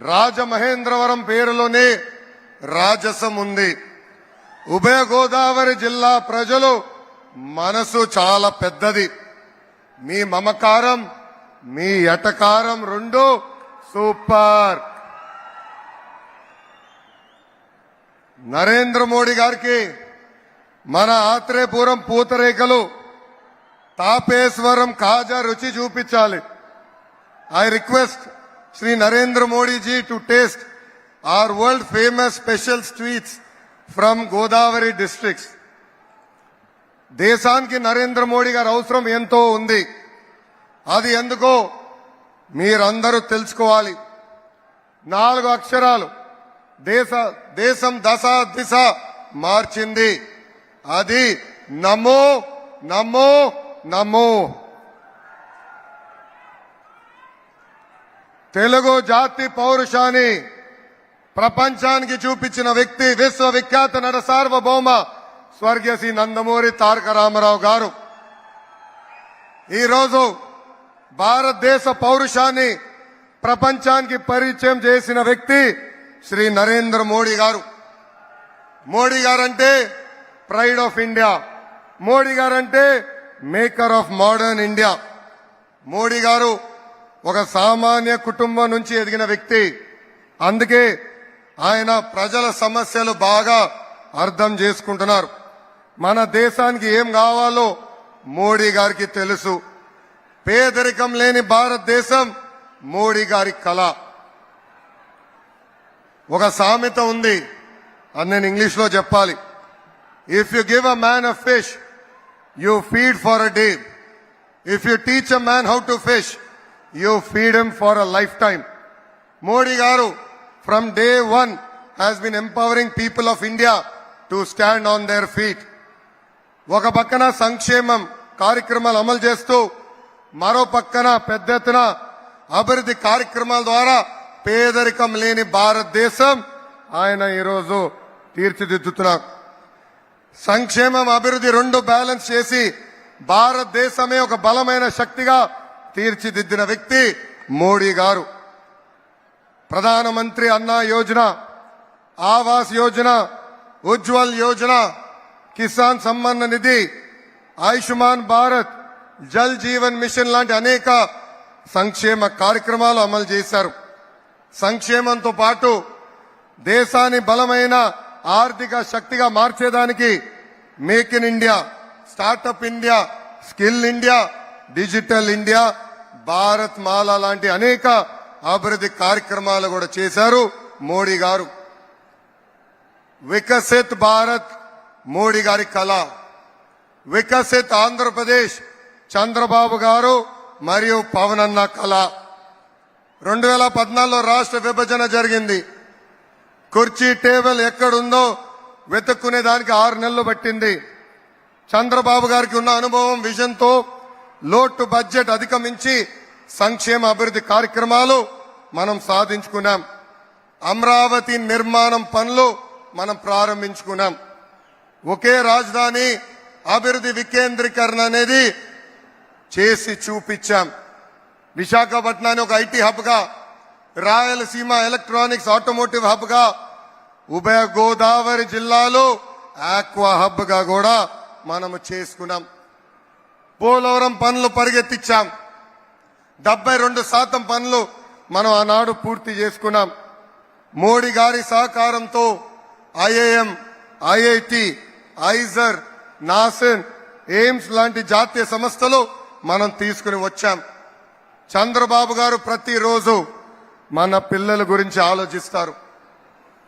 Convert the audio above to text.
రాజమహేంద్రవరం పేరులోనే రాజసం ఉంది. ఉభయ గోదావరి జిల్లా ప్రజలు మనసు చాలా పెద్దది. మీ మమకారం మీ ఎటకారం రెండు సూపర్. నరేంద్ర మోడీ గారికి మన ఆత్రేయపురం పూతరేకలు తాపేశ్వరం కాజా రుచి చూపించాలి. I request Shri Narendra Modiji to taste our world famous special sweets from Godavari districts దేశానికి నరేంద్ర మోడీ గారి అవసరం ఎంతో ఉంది. అది ఎందుకో మీరందరూ తెలుసుకోవాలి. నాలుగు అక్షరాలు. దేశ దేశం దశ దిశ మార్చింది. అది నమో నమో నమో. తెలుగు జాతి పౌరుషాన్ని ప్రపంచానికి చూపించిన వ్యక్తి విశ్వవిఖ్యాత నట సార్వభౌమ స్వర్గీయ శ్రీ నందమూరి తారక రామారావు గారు. ఈరోజు భారతదేశ పౌరుషాన్ని ప్రపంచానికి పరిచయం చేసిన వ్యక్తి శ్రీ నరేంద్ర మోడీ గారు. మోడీ గారంటే pride of India. Modi guarantee maker of modern India. Modi గారు ఒక సామాన్య కుటుంబం నుంచి ఎదిగిన వ్యక్తి. అందుకే ఆయన ప్రజల సమస్యలు బాగా అర్థం చేసుకుంటున్నారు. మన దేశానికి ఏం కావాలో మోడీ గారికి తెలుసు. పేదరికం లేని భారతదేశం మోడీ గారి కళ. ఒక సామెత ఉంది. అని నేను ఇంగ్లీష్లో చెప్పాలి. If you give a man a fish you feed for a day if you teach a man how to fish you freedom for a lifetime. Modi గారు from day one has been empowering people of India to stand on their feet. ఒక పక్కన సంక్షేమం కార్యక్రమాలు అమలు చేస్తూ మరో పక్కన పెద్ద ఎత్తున అభివృద్ధి కార్యక్రమాల ద్వారా పేదరికం లేని భారతదేశం ఆయన ఈరోజు తీర్చిదిద్దుతున్నారు సంక్షేమం అభివృద్ధి రెండు బ్యాలెన్స్ చేసి భారతదేశమే ఒక బలమైన శక్తిగా తీర్చిదిద్దిన వ్యక్తి మోడీ గారు. ప్రధానమంత్రి అన్నా యోజన ఆవాస్ యోజన ఉజ్వల్ యోజన కిసాన్ సమ్మాన్ నిధి ఆయుష్మాన్ భారత్ జల్ జీవన్ మిషన్ లాంటి అనేక సంక్షేమ కార్యక్రమాలు అమలు చేశారు. సంక్షేమంతో పాటు దేశాన్ని బలమైన ఆర్థిక శక్తిగా మార్చేదానికి make in India startup India skill India digital India Bharat Mala లాంటి అనేక అభివృద్ధి కార్యక్రమాలు కూడా చేశారు మోడీ గారు. వికసిత్ భారత్ మోడీ గారి కళ. వికసిత్ ఆంధ్రప్రదేశ్ చంద్రబాబు గారు మరియు పవన్ అన్న కళ. రెండు వేల పద్నాలుగులో రాష్ట్ర విభజన జరిగింది. కుర్చీ టేబుల్ ఎక్కడుందో వెతుక్కునే దానికి ఆరు నెలలు పట్టింది. చంద్రబాబు గారికి ఉన్న అనుభవం విజన్తో లోటు బడ్జెట్ అధిగమించి సంక్షేమ అభివృద్ధి కార్యక్రమాలు మనం సాధించుకున్నాం. అమరావతి నిర్మాణం పనులు మనం ప్రారంభించుకున్నాం. ఒకే రాజధాని అభివృద్ధి వికేంద్రీకరణ అనేది చేసి చూపించాం. విశాఖపట్నాన్ని ఒక ఐటీ హబ్గా రాయలసీమ ఎలక్ట్రానిక్స్ ఆటోమోటివ్ హబ్గా ఉభయ గోదావరి జిల్లాలో ఆక్వా హబ్గా కూడా మనము చేసుకున్నాం. పోలవరం పనులు పరిగెత్తించాం డెబ్బై రెండు శాతం పనులు మనం ఆనాడు పూర్తి చేసుకున్నాం. మోడీ గారి సహకారంతో IAM IIT IISER NACIN AIIMS లాంటి జాతీయ సంస్థలు మనం తీసుకుని వచ్చాం. చంద్రబాబు గారు ప్రతిరోజు మన పిల్లల గురించి ఆలోచిస్తారు.